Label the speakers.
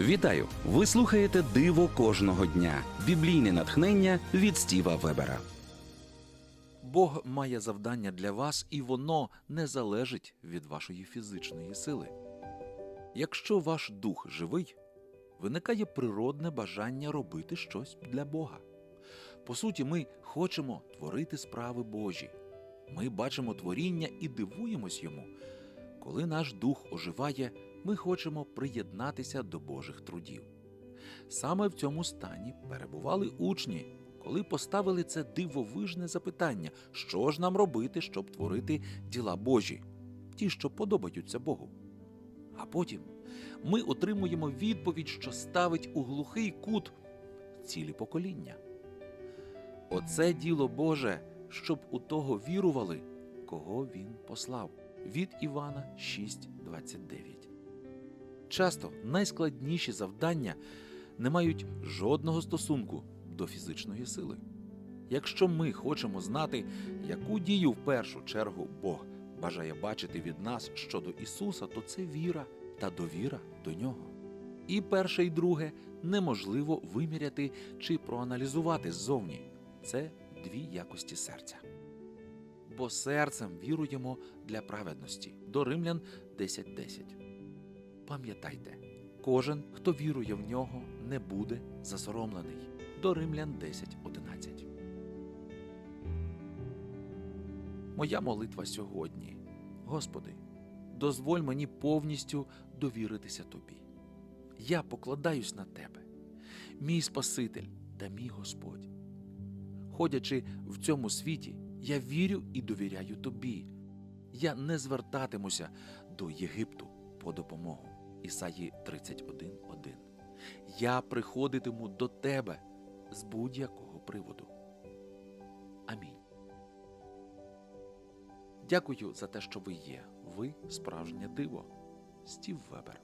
Speaker 1: Вітаю! Ви слухаєте Диво кожного дня. Біблійне натхнення від Стіва Вебера.
Speaker 2: Бог має завдання для вас, і воно не залежить від вашої фізичної сили. Якщо ваш дух живий, виникає природне бажання робити щось для Бога. По суті, ми хочемо творити справи Божі. Ми бачимо творіння і дивуємось йому. Коли наш дух оживає, ми хочемо приєднатися до Божих трудів. Саме в цьому стані перебували учні, коли поставили це дивовижне запитання, що ж нам робити, щоб творити діла Божі, ті, що подобаються Богу. А потім ми отримуємо відповідь, що ставить у глухий кут цілі покоління. Оце діло Боже, щоб у того вірували, кого він послав. Від Івана 6.29. Часто найскладніші завдання не мають жодного стосунку до фізичної сили. Якщо ми хочемо знати, яку дію в першу чергу Бог бажає бачити від нас щодо Ісуса, то це віра та довіра до Нього. І перше, і друге неможливо виміряти чи проаналізувати ззовні. Це дві якості серця. Бо серцем віруємо для праведності. До Римлян 10.10. Пам'ятайте, кожен, хто вірує в нього, не буде засоромлений. До Римлян 10.11. Моя молитва сьогодні. Господи, дозволь мені повністю довіритися Тобі. Я покладаюсь на Тебе, мій Спаситель та мій Господь. Ходячи в цьому світі, я вірю і довіряю Тобі. Я не звертатимуся до Єгипту по допомогу. Ісаї 31.1. Я приходитиму до Тебе з будь-якого приводу. Амінь. Дякую за те, що ви є. Ви справжнє диво. Стів Вебер.